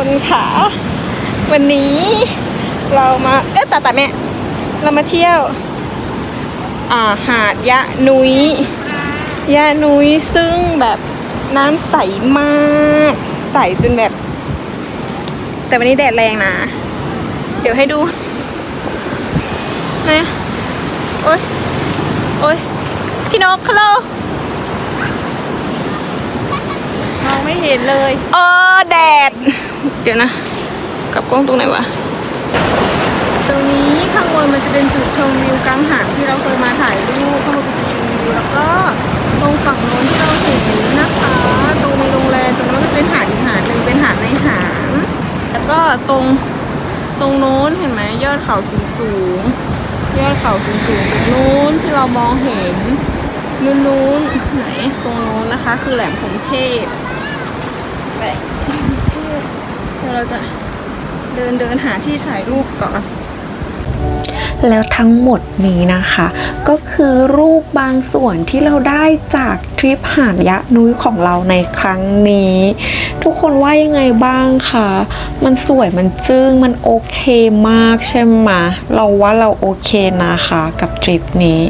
คนค่ะ วันนี้เรามาเอ๊ะแต่แต่แม่ เรามาเที่ยว อ่าหาดยะนุยยะนุยซึ่งแบบน้ำใสมาก ใสจนแบบ แต่วันนี้แดดแรงนะ เดี๋ยวให้ดูนะโอ๊ยโอ๊ยพี่นกฮัลโหลมองไม่เห็นเลย เออ แดด เดี๋ยวนะ กลับกล้องตรงไหนวะ ตรงนี้ข้างบนมันจะเป็นจุดชมวิวกลางหาดที่เราเคยมาถ่ายรูปข้างบนเป็นจุดชมวิวแล้วก็ตรงฝั่งโน้นที่เราเห็นนะคะ ตรงมีโรงแรมตรงนั้นก็เป็นหาดอีกหาดหนึ่งเป็นหาดในหามแล้วก็ตรงตรงโน้นเห็นไหมยอดเขาสูงสูงยอดเขาสูงสูงตรงนู้นที่เรามองเห็นนู้นนู้นๆไหนตรงนู้นนะคะ คือแหลมพรหมเทพแหล่งเทพ เราจะเดินเดินหาที่ถ่ายรูปก่อน แล้วทั้งหมดนี้นะคะ ก็คือรูปบางส่วนที่เราได้จากทริปหาดยะนุ้ยของเราในครั้งนี้ ทุกคนว่ายังไงบ้างคะมันสวยมันจึ้งมันโอเคมากใช่ไหมเราว่าเราโอเคนะคะกับทริปนี้